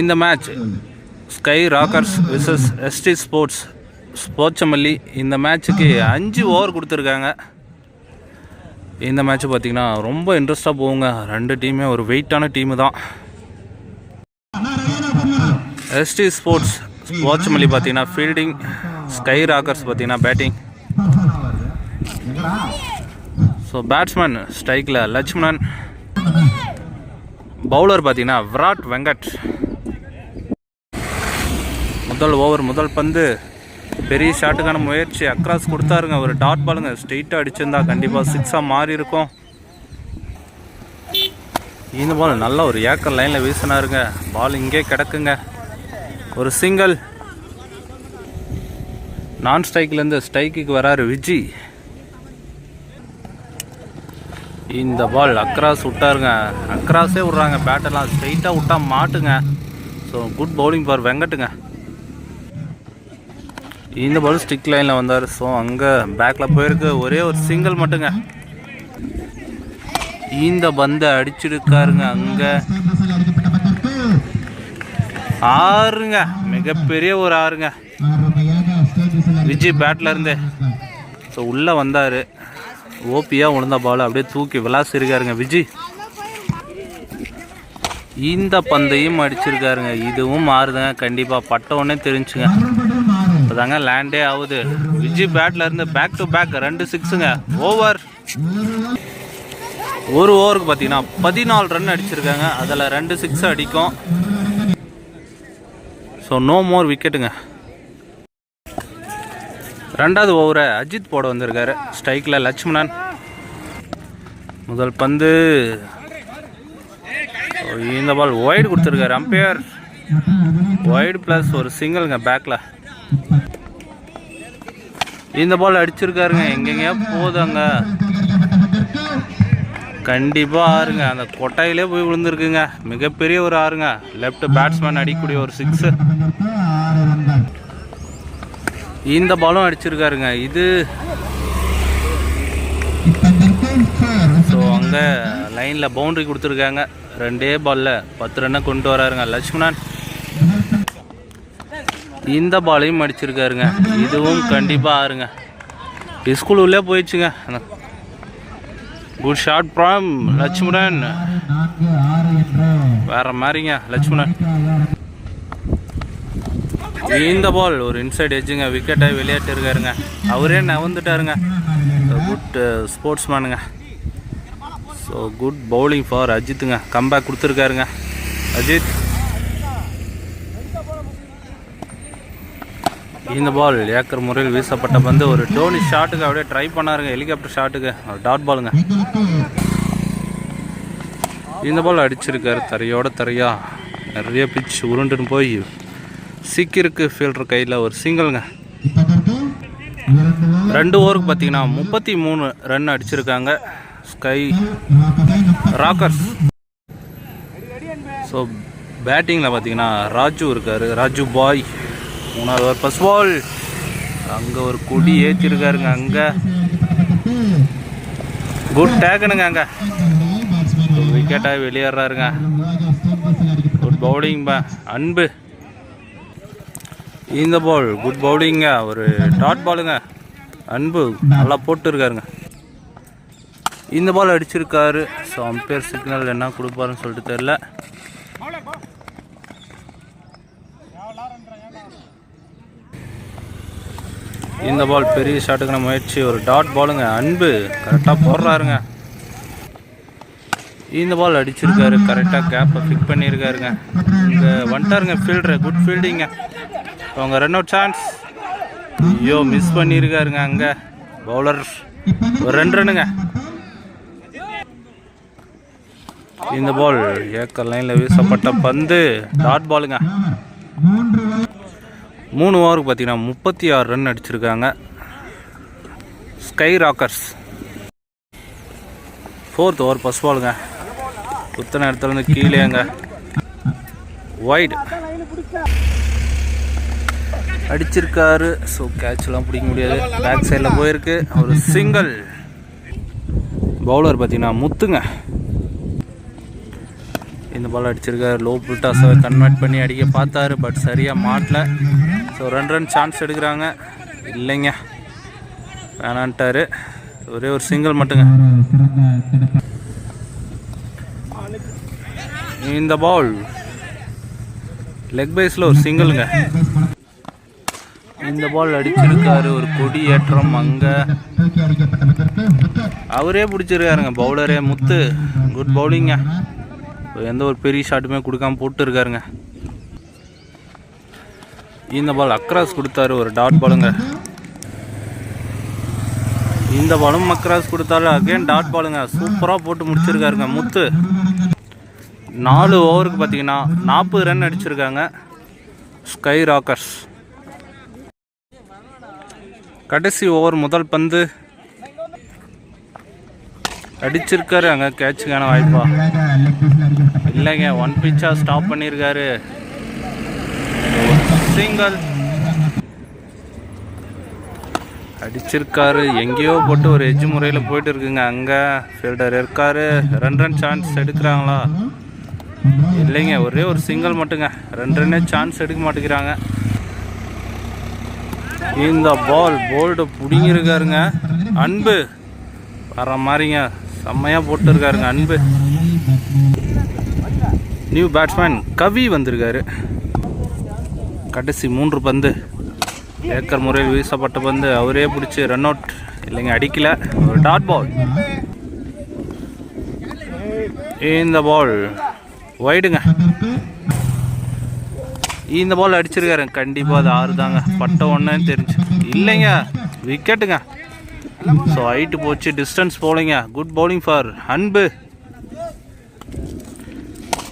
இந்த match Sky Rockers versus SD Sports ஸ்போர்ட்சமல்லி இந்த மேட்ச்சுக்கு அஞ்சு ஓவர் கொடுத்துருக்காங்க. இந்த மேட்ச் பார்த்தீங்கன்னா ரொம்ப இன்ட்ரெஸ்ட்டாக போகுங்க. ரெண்டு டீமே ஒரு வெயிட்டான டீமு தான். எஸ்டி ஸ்போர்ட்ஸ் ஸ்போர்ட்சமல்லி பார்த்தீங்கன்னா ஃபீல்டிங் ஸ்கை ராக்கர்ஸ் பார்த்தீங்கன்னா பேட்டிங் ஸோ பேட்ஸ்மேன் ஸ்ட்ரைக்கில் லட்சுமணன். பவுலர் பார்த்தீங்கன்னா விராட் வெங்கட். முதல் ஓவர் முதல் பந்து. பெரிய ஷாட்டுக்கான முயற்சி அக்ராஸ் கொடுத்தாருங்க. ஒரு டாட் பாலுங்க ஸ்ட்ரெயிட்டாக அடிச்சிருந்தா கண்டிப்பாக சிக்ஸாக மாறி இருக்கும். இந்த பால் நல்ல ஒரு ஏக்கர் லைனில் வீசினாருங்க. பால் இங்கே கிடக்குங்க. ஒரு சிங்கிள் நான் ஸ்ட்ரைக்லேருந்து ஸ்ட்ரைக்குக்கு வராரு விஜி. இந்த பால் அக்ராஸ் விட்டாருங்க. அக்ராஸே விட்றாங்க. பேட்டெல்லாம் ஸ்ட்ரைட்டாக விட்டா மாட்டுங்க. ஸோ குட் பவுலிங் பார் வெங்கட்டுங்க. இந்த பால் ஸ்டிக் லைனில் வந்தார். ஸோ அங்கே பேக்கில் போயிருக்கு. ஒரே ஒரு சிங்கிள் மட்டுங்க. இந்த பந்தை அடிச்சிருக்காருங்க அங்கே. ஆறுங்க. மிகப்பெரிய ஒரு ஆறுங்க. விஜய் பேட்டில் இருந்து. ஸோ உள்ளே வந்தார். ஓபியாக உளுந்த பால் அப்படியே தூக்கி விளாசிருக்காருங்க விஜய் இந்த பந்தையும் அடிச்சிருக்காருங்க. இதுவும் மாறுதுங்க. கண்டிப்பாக பட்ட உடனே தெரிஞ்சுங்க லேண்டே ஆகுது. விஜய் பேட்டில் இருந்து பேக் டு பேக் ரெண்டு சிக்ஸுங்க ஓவர் ஒரு ஓவருக்கு பார்த்தீங்கன்னா பதினாலு ரன் அடிச்சிருக்காங்க. அதில் ரெண்டு சிக்ஸ் அடிக்கும். ஸோ நோ மோர் விக்கெட்டுங்க ரெண்டாவது ஓவரை அஜித் போட வந்திருக்காரு. ஸ்ட்ரைக்கில் லட்சுமணன். முதல் பந்து. Oh, இந்த பால் ஒய்டு கொடுத்துருக்காரு அம்பையர் ஒய்டு ப்ளஸ் ஒரு சிங்கிள்ங்க பேக்கில் இந்த பால் அடிச்சிருக்காருங்க. எங்கெங்கேயோ போதாங்க கண்டிப்பாக ஆறுங்க. அந்த கொட்டாயிலே போய் விழுந்திருக்குங்க. மிகப்பெரிய ஒரு ஆறுங்க. லெஃப்ட் பேட்ஸ்மேன் அடிக்கக்கூடிய ஒரு சிக்ஸு இந்த பாலும் அடிச்சிருக்காருங்க. இது ஸோ அங்கே லைனில் பவுண்டரி கொடுத்துருக்காங்க. ரெண்டே பாலில் பத்து ரன்னை கொண்டு வராருங்க. லட்சுமணன். இந்த பாலையும் அடிச்சிருக்காருங்க. இதுவும் கண்டிப்பாக ஆறுங்க. ஸ்கூல் உள்ளே போயிடுச்சுங்க. Good shot from Lakshmanan. வேற மாதிரிங்க லட்சுமணன். இந்த பால் ஒரு இன்சைட் எஜ்ஜுங்க விக்கெட்டாக விளையாட்டு இருக்காருங்க அவரே நவந்துட்டாருங்க. குட் ஸ்போர்ட்ஸ் மேனுங்க ஸோ குட் பவுலிங் ஃபார் அஜித்துங்க. கம்பேக் கொடுத்துருக்காருங்க. அஜித். இந்த பால் ஏக்கர் முறையில் வீசப்பட்ட பந்து. ஒரு டோனி ஷாட்டுக்கு அப்படியே ட்ரை பண்ணாருங்க. ஹெலிகாப்டர் ஷாட்டுக்கு ஒரு டாட் பாலுங்க இந்த பால் அடிச்சிருக்காரு. தரையோட தரையா. நிறைய பிச் உருண்டுன்னு போய் சிக்கிருக்கு ஃபீல்டர் கையில் ஒரு சிங்கிள்ங்க ரெண்டு ஓவருக்கு பார்த்தீங்கன்னா முப்பத்தி மூணு ரன் அடிச்சிருக்காங்க. ஸ்கை ராக்கர்ஸ் ஸோ பேட்டிங்கில் பார்த்தீங்கன்னா ராஜு இருக்காரு. ராஜு பாய் மூணாவது ஓவர் ஃபர்ஸ்ட் பால் அங்கே ஒரு கொடி ஏற்றிருக்காருங்க அங்கே. குட் டேக்குனுங்க அங்கே. விக்கெட்டாக வெளியேறாருங்க. குட் பவுலிங் அன்பு. இந்த பால் குட் பவுலிங்க ஒரு டாட் பாலுங்க அன்பு நல்லா போட்டுருக்காருங்க. இந்த பால் அடிச்சிருக்காரு. ஸோ அம்பையர் சிக்னல் என்ன கொடுப்பாருன்னு சொல்லிட்டு தெரில இந்த பால் பெரிய ஷாட்டுக்கான முயற்சி. ஒரு டாட் பாலுங்க அன்பு. கரெக்டாக போடுறாருங்க. இந்த பால் அடிச்சிருக்காரு. கரெக்டாக கேப்பை ஃபிக் பண்ணியிருக்காருங்க இங்கே வந்துட்டாருங்க. ஃபீல்டரு குட் ஃபீல்டிங்க அவங்க ரன் அவுட் சான்ஸ் ஐயோ மிஸ் பண்ணியிருக்காருங்க அங்கே. பவுலர் ஒரு ரெண்டு ரன்னுங்க இந்த பால் ஏக்கர் லைனில் வீசப்பட்ட பந்து. டாட் பாலுங்க மூணு ஓவருக்கு பார்த்தீங்கன்னா முப்பத்தி ஆறு ரன் அடிச்சிருக்காங்க. Sky Rockers fourth over first பாலுங்க குத்தன இடத்துலருந்து கீழேங்க ஒயிட் அடிச்சிருக்காரு. ஸோ கேட்ச்லாம் பிடிக்க முடியாது. பேக் சைடில் போயிருக்கு. ஒரு சிங்கிள் பவுலர் பார்த்தீங்கன்னா முத்துங்க. இந்த பால் அடிச்சிருக்காரு. லோ புல்டாஸை கன்வெர்ட் பண்ணி அடிக்க பார்த்தாரு. பட் சரியாக மாட்டல. ஸோ ரெண்டு ரன் சான்ஸ் எடுக்கிறாங்க. இல்லைங்க. வேணான்ட்டாரு. ஒரே ஒரு சிங்கிள் மட்டுங்க. இந்த பால் லெக் பேஸில் ஒரு சிங்கிளுங்க இந்த பால் அடிச்சிருக்காரு. ஒரு கொடி ஏற்றம் அங்கே. அவரே பிடிச்சிருக்காருங்க. பவுலரே முத்து. குட் பவுலிங்க எந்த ஒரு பெரிய ஷாட்டுமே கொடுக்காம போட்டு இருக்காருங்க. இந்த பால் அக்ராஸ் கொடுத்தாரு ஒரு டாட் பாலுங்க இந்த பாலும் அக்ராஸ் கொடுத்தாரு. அகைன் டாட் பாலுங்க சூப்பராக போட்டு முடிச்சிருக்காருங்க முத்து. நாலு ஓவருக்கு பார்த்தீங்கன்னா நாற்பது ரன் அடிச்சிருக்காங்க ஸ்கை ராக்கர்ஸ் கடைசி ஓவர் முதல் பந்து. அடிச்சிருக்காரு அங்கே கேட்சுக்கான வாய்ப்பா. இல்லைங்க ஒன் பிச்சாக ஸ்டாப் பண்ணியிருக்காரு சிங்கிள் அடிச்சிருக்காரு. எங்கேயோ போட்டு ஒரு எஜ்ஜு முறையில் போயிட்டு இருக்குங்க. அங்கே ஃபீல்டர் இருக்காரு. ரெண்டு ரன் சான்ஸ் எடுக்கிறாங்களா? இல்லைங்க ஒரே ஒரு சிங்கிள் மட்டுங்க. ரெண்டு ரன்னே சான்ஸ் எடுக்க மாட்டேங்கிறாங்க. இந்த பால் போல்டு பிடிங்கிருக்காருங்க அன்பு. வர மாதிரிங்க செம்மையாக போட்டுருக்காருங்க அன்பு. நியூ பேட்ஸ்மேன் கவி வந்திருக்காரு. கடைசி மூன்று பந்து. ஏக்கர் முறையில் வீசப்பட்ட பந்து. அவரே பிடிச்சி ரன் அவுட் இல்லைங்க அடிக்கல. ஒரு டாட் பால் இந்த பால் ஒய்டுங்க இந்த பால் அடிச்சிருக்காரு. கண்டிப்பாக அது ஆறு தாங்க பட்ட ஒன்றுன்னு தெரிஞ்சு. இல்லைங்க விக்கெட்டுங்க ஸோ ஹைட்டு போச்சு. டிஸ்டன்ஸ் போலிங்க குட் பவுலிங் ஃபார் அன்பு.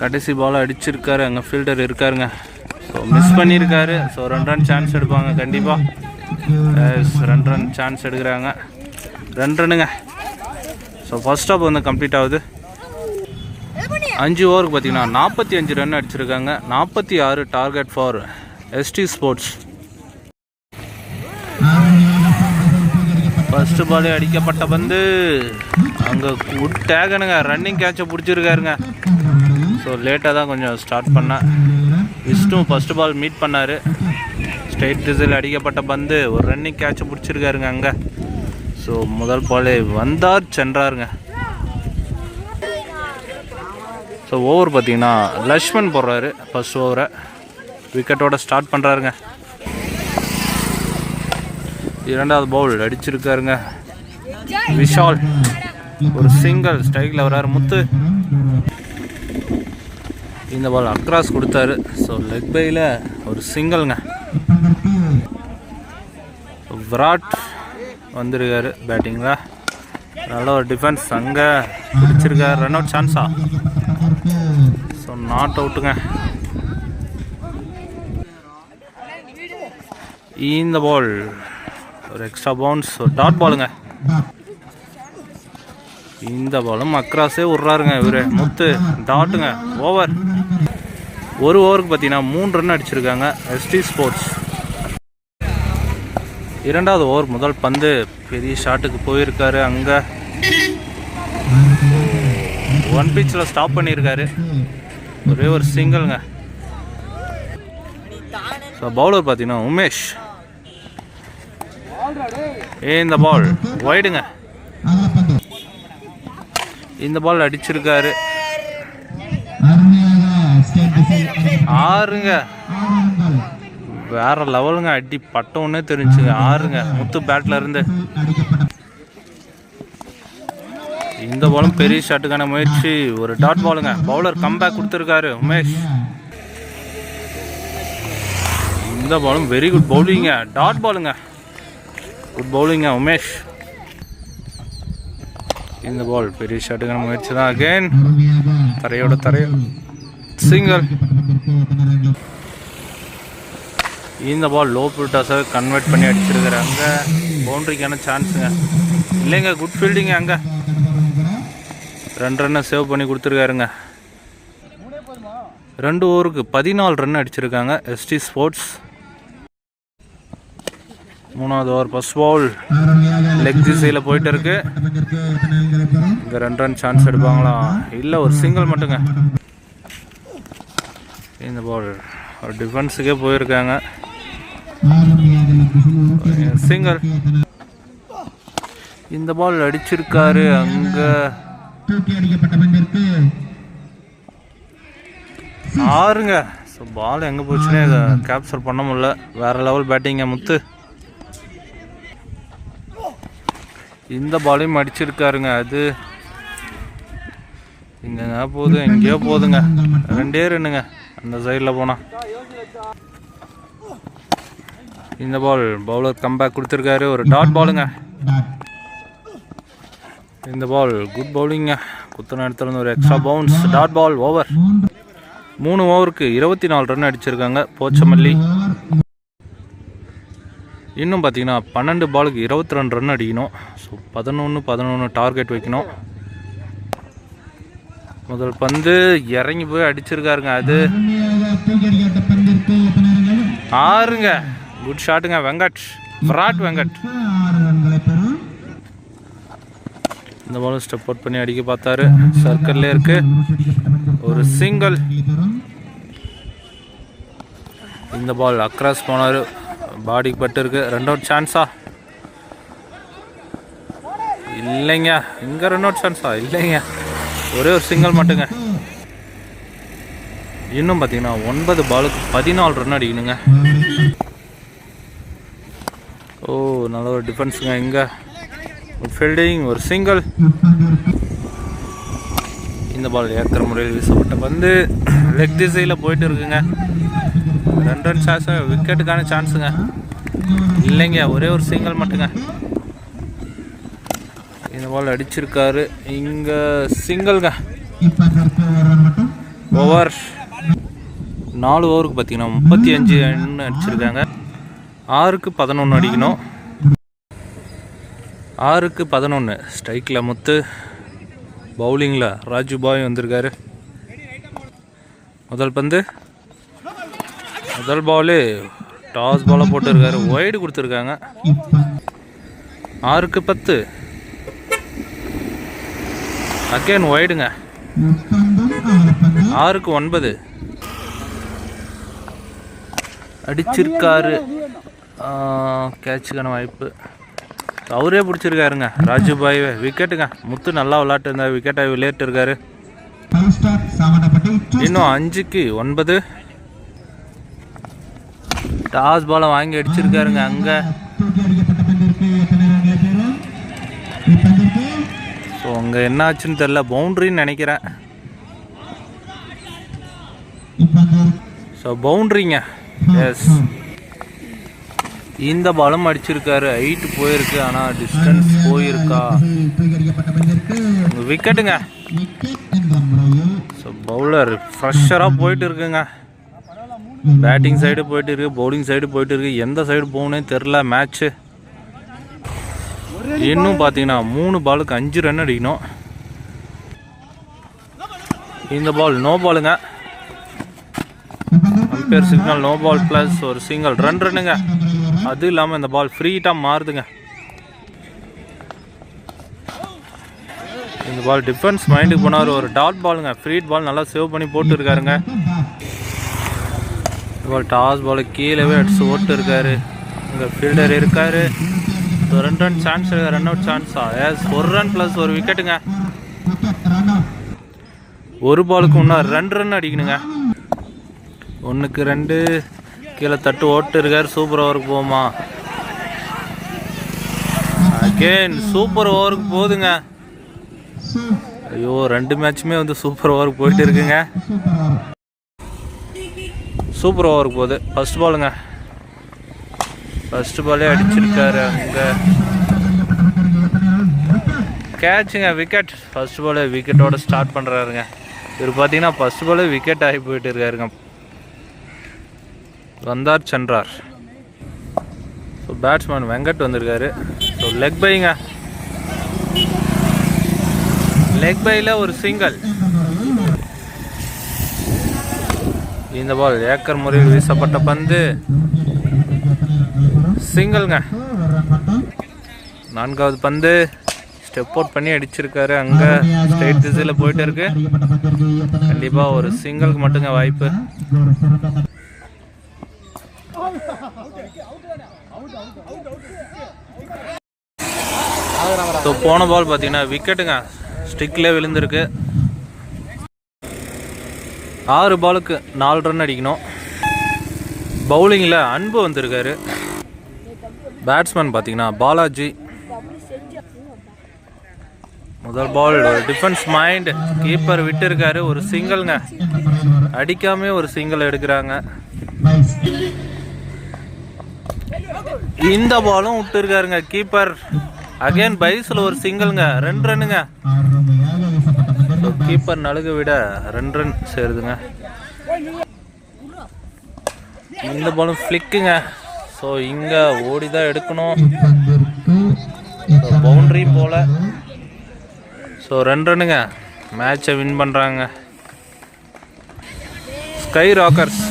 கடைசி பால் அடிச்சிருக்காரு. அங்கே ஃபீல்டர் இருக்காருங்க. ஸோ மிஸ் பண்ணியிருக்காரு ஸோ ரெண்டு ரன் சான்ஸ் எடுப்பாங்க. கண்டிப்பாக ரெண்டு ரன் சான்ஸ் எடுக்கிறாங்க. ரெண்டு ரன்னுங்க ஸோ ஃபர்ஸ்ட் ஆஃப் வந்து கம்ப்ளீட் ஆகுது. அஞ்சு ஓவருக்கு பார்த்தீங்கன்னா நாற்பத்தி அஞ்சு ரன் அடிச்சிருக்காங்க. நாற்பத்தி ஆறு target for SD Sports first பாலே அடிக்கப்பட்ட பந்து. அங்கே டேகனுங்க ரன்னிங் கேட்சை பிடிச்சிருக்காருங்க. ஸோ லேட்டாக தான் கொஞ்சம் ஸ்டார்ட் பண்ணேன் விஷ்ணு ஃபஸ்ட் பால் மீட் பண்ணார். ஸ்ட்ரைட் திசையில் அடிக்கப்பட்ட பந்து. ஒரு ரன்னிங் கேட்சை பிடிச்சிருக்காருங்க அங்கே. ஸோ முதல் பாலே வந்தார் சென்றாருங்க. ஸோ ஓவர் பார்த்தீங்கன்னா லக்ஷ்மண் போடுறாரு ஃபர்ஸ்ட் ஓவரை விக்கெட்டோட ஸ்டார்ட் பண்ணுறாருங்க இரண்டாவது பவுல் அடிச்சிருக்காருங்க. விஷால் ஒரு சிங்கிள் ஸ்ட்ரைக்கில் வர்றாரு முத்து. இந்த பால் அக்ராஸ் கொடுத்தாரு. ஸோ லெக் பையில் ஒரு சிங்கிள்ங்க விராட் வந்திருக்காரு பேட்டிங்கில் நல்ல ஒரு டிஃபென்ஸ் அங்கே பிடிச்சிருக்காரு ரன் அவுட் சான்ஸா ஸோ நாட் அவுட்டுங்க இந்த பால் ஒரு எக்ஸ்ட்ரா பவுன்ஸ் ஒரு டாட் பாலுங்க இந்த பாலும் அக்ராஸே விட்றாருங்க இவர். முத்து டாட்டுங்க ஓவர் ஒரு ஓவருக்கு பார்த்தீங்கன்னா மூணு ரன் அடிச்சிருக்காங்க எஸ்டி ஸ்போர்ட்ஸ் இரண்டாவது ஓவர் முதல் பந்து பெரிய ஷாட்டுக்கு போயிருக்காரு அங்கே. ஒன் பிச்சில் ஸ்டாப் பண்ணியிருக்காரு. ஒரே ஒரு சிங்கிள்ங்க ஸோ பவுலர் பார்த்தீங்கன்னா உமேஷ். ஏ இந்த பால் ஒய்டுங்க இந்த பால் அடிச்சிருக்காரு. ஆறுங்க. வேற லெவலுங்க. அடி பட்டோன்னே தெரிஞ்சுங்க ஆறுங்க. முத்து பேட்ல இருந்து. இந்த பாலும் பெரிய ஷாட்டுக்கான முயற்சி. ஒரு டாட் பாலுங்க பவுலர் கம்பேக் கொடுத்துருக்காரு உமேஷ். இந்த பாலும் வெரி குட் பவுலிங்க டாட் பாலுங்க குட் பவுலிங்க உமேஷ். இந்த பால் பெரிய ஷாட்டுக்கான முயற்சி தான். அகைன் தரையோட தரையோட சிங்கிள் இந்த பால் லோ புல்டாஸை கன்வெர்ட் பண்ணி அடிச்சிருக்கிறாங்க. பவுண்ட்ரிக்கான சான்ஸுங்க இல்லைங்க குட் ஃபீல்டிங்க அங்கே. ரெண்டு ரன்னை சேவ் பண்ணி கொடுத்துருக்காருங்க. ரெண்டு ஓவருக்கு பதினாலு ரன் அடிச்சிருக்காங்க எஸ்டி ஸ்போர்ட்ஸ் மூணாவது ஓவர் பஸ் பால் லெக் திசையில் போயிட்டு இருக்கு இந்த ரெண்டு ரன் சான்ஸ் எடுப்பாங்களா? இல்லை ஒரு சிங்கிள் மட்டுங்க. இந்த பால் டிஃபென்ஸுக்கே போயிருக்காங்க. சிங்கர் இந்த பால் அடிச்சிருக்காரு. அங்க ஆறுங்க. ஸோ பால் எங்கே போச்சுன்னே கேப்சர் பண்ண முடியல. வேற லெவல் பேட்டிங்க முத்து. இந்த பாலையும் அடிச்சிருக்காருங்க. அது இங்கங்க போகுது எங்கேயோ போகுதுங்க ரெண்டே ரெண்டுங்க. அந்த சைடில் போனால் இந்த பால் பவுலர் கம்பேக் கொடுத்துருக்காரு. ஒரு டாட் பாலுங்க இந்த பால் குட் பவுலிங்க குத்தன இடத்துல ஒரு extra bounce dot ball over மூணு ஓவருக்கு இருபத்தி நாலு ரன் அடிச்சிருக்காங்க போச்சமல்லி. இன்னும் பார்த்தீங்கன்னா பன்னெண்டு பாலுக்கு இருபத்தி ரெண்டு ரன் அடிக்கணும். ஸோ பதினொன்று பதினொன்று டார்கெட் வைக்கணும். முதல் பந்து இறங்கி போய் அடிச்சிருக்காருங்க. அது ஆறுங்க. குட் ஷாட்டுங்க வெங்கட். விராட் வெங்கட். இந்த பாலும் ஸ்டெப் அவுட் பண்ணி அடிக்க பார்த்தாரு. சர்க்கிள்ல இருக்கு. ஒரு சிங்கிள் இந்த பால் அக்ராஸ் போனார். பாடிக்கு பட்டு இருக்கு. ரெண்டு அவுட் சான்ஸா இல்லைங்க. இங்கே ரெண்டு அவுட் சான்ஸா இல்லைங்க. ஒரே ஒரு சிங்கிள் மட்டுங்க. இன்னும் பார்த்தீங்கன்னா ஒன்பது பாலுக்கு பதினாலு ரன் அடிக்கணுங்க. ஓ நல்ல ஒரு டிஃபென்ஸுங்க இங்கே. ஃபீல்டிங் ஒரு சிங்கிள் இந்த பால் ஏற்கிற முறையில் வீசப்பட்ட பந்து. லெக் திசையில் போயிட்டு இருக்குங்க. ரெண்டு ரன் சான்ஸ் விக்கெட்டுக்கான சான்ஸுங்க இல்லைங்க ஒரே ஒரு சிங்கிள் மட்டுங்க. பால் அடிச்சிருக்காரு. இங்கே சிங்கிள்ங்க. மட்டும். ஓவர் நாலு ஓவருக்கு பார்த்தீங்கன்னா முப்பத்தி அஞ்சு ரன் அடிச்சிருக்காங்க. ஆறுக்கு பதினொன்று அடிக்கணும். ஆறுக்கு பதினொன்று ஸ்ட்ரைக்கில் முத்து. பவுலிங்கில் ராஜு பாய் வந்திருக்காரு. முதல் பந்து. முதல் பாலு டாஸ் பாலை போட்டிருக்காரு. ஒய்டு கொடுத்துருக்காங்க. ஆறுக்கு பத்து. அகேன் ஒய்டுங்க ஆறுக்கு ஒன்பது. அடிச்சிருக்காரு. கேட்சுக்கான வாய்ப்பு. அவரே பிடிச்சிருக்காருங்க. ராஜுபாய் விக்கெட்டுங்க முத்து நல்லா விளாட்டு இருந்தார் விக்கெட்டாக விளையாட்டு இருக்காரு இன்னும் அஞ்சுக்கு ஒன்பது. டாஸ் பாலை வாங்கி அடிச்சிருக்காருங்க அங்கே. அங்கே என்ன ஆச்சுன்னு தெரில பவுண்ட்ரின்னு நினைக்கிறேன். ஸோ பவுண்ட்ரிங்க எஸ் இந்த பாலும் அடிச்சிருக்காரு. ஹைட் போயிருக்கு ஆனால் டிஸ்டன்ஸ் போயிருக்கா. விக்கெட்டுங்க. ஸோ பவுலர் ஃப்ரெஷராக போயிட்டு இருக்குங்க. பேட்டிங் சைடு போயிட்டு இருக்கு பவுலிங் சைடு போயிட்டு இருக்கு. எந்த சைடு போகணுன்னே தெரில மேட்ச்சு இன்னும் பார்த்தீங்கன்னா மூணு பாலுக்கு அஞ்சு ரன் அடிக்கணும். இந்த பால் நோ பாலுங்க umpire signal no ball plus ஒரு சிங்கிள் ரன் ரன்னுங்க அது இல்லாமல் இந்த பால் ஃப்ரீட்டாக மாறுதுங்க. இந்த பால் டிஃபென்ஸ் மைண்டுக்கு போனார் ஒரு டாட் பாலுங்க ஃப்ரீட் பால் நல்லா சேவ் பண்ணி போட்டுருக்காருங்க. இந்த பால் டாஸ் பால் கீழே அடிச்சு ஓட்டு இருக்காரு இங்கே ஃபீல்டர் இருக்காரு. ரெண்டு ரன் சான்ஸ் ரன் அவுட் சான்ஸா எஸ் ஒரு ரன் ப்ளஸ் ஒரு விக்கெட்டுங்க ஒரு பாலுக்கு இன்னும் ரெண்டு ரன் அடிக்கணுங்க. ஒன்றுக்கு ரெண்டு. கீழே தட்டு ஓட்டு இருக்கார். சூப்பர் ஓவருக்கு போகுமா அகேன் சூப்பர் ஓவருக்கு போகுதுங்க ஐயோ ரெண்டு மேட்சுமே வந்து சூப்பர் ஓவருக்கு போயிட்டு இருக்குங்க. சூப்பர் ஓவர் சூப்பர் ஓவருக்கு போகுது ஃபர்ஸ்ட் பாலுங்க ஃபர்ஸ்ட் பாலே அடிச்சிருக்காரு அங்கே. கேட்சுங்க விக்கெட் ஃபர்ஸ்ட் பாலே விக்கெட்டோட ஸ்டார்ட் பண்ணுறாருங்க இவர் பார்த்தீங்கன்னா ஃபர்ஸ்ட் பாலே விக்கெட் ஆகி போயிட்டு இருக்காருங்க. வந்தார் சென்றார். ஸோ பேட்ஸ்மேன் வெங்கட் வந்திருக்காரு. ஸோ லெக் பைங்க லெக் பையில் ஒரு சிங்கிள் இந்த பால் ஏக்கர் முறையில் வீசப்பட்ட பந்து. சிங்கிள்ங்க. நான்காவது பந்து ஸ்டெப் அவுட் பண்ணி அடிச்சிருக்காரு. அங்கே ஸ்ட்ரைட் திசையில் போயிட்டு இருக்கு. கண்டிப்பாக ஒரு சிங்கிளுக்கு மட்டுங்க வாய்ப்பு. ஸோ போன பால் பார்த்தீங்கன்னா விக்கெட்டுங்க ஸ்டிக்கில் விழுந்திருக்கு. ஆறு பாலுக்கு நாலு ரன் அடிக்கணும். பவுலிங்கில் அன்பு வந்திருக்காரு. பேட்ஸ்மேன் பார்த்தீங்கன்னா பாலாஜி. முதல் பால் டிஃபென்ஸ் மைண்ட் கீப்பர் விட்டுருக்காரு ஒரு சிங்கிள்ங்க அடிக்காம ஒரு சிங்கிள் எடுக்கிறாங்க. இந்த பாலும் விட்டுருக்காருங்க கீப்பர் அகைன் பைஸில் ஒரு சிங்கிள்ங்க ரெண்டு ரன்னுங்க கீப்பர் நழுக விட ரெண்டு ரன் சேருதுங்க. இந்த பாலும் ஃப்ளிக்குங்க ஸோ இங்கே ஓடி தான் எடுக்கணும் பவுண்டரி போல. ஸோ ரெண்டு ரன்னுங்க மேட்சை வின் பண்ணுறாங்க ஸ்கை ராக்கர்ஸ்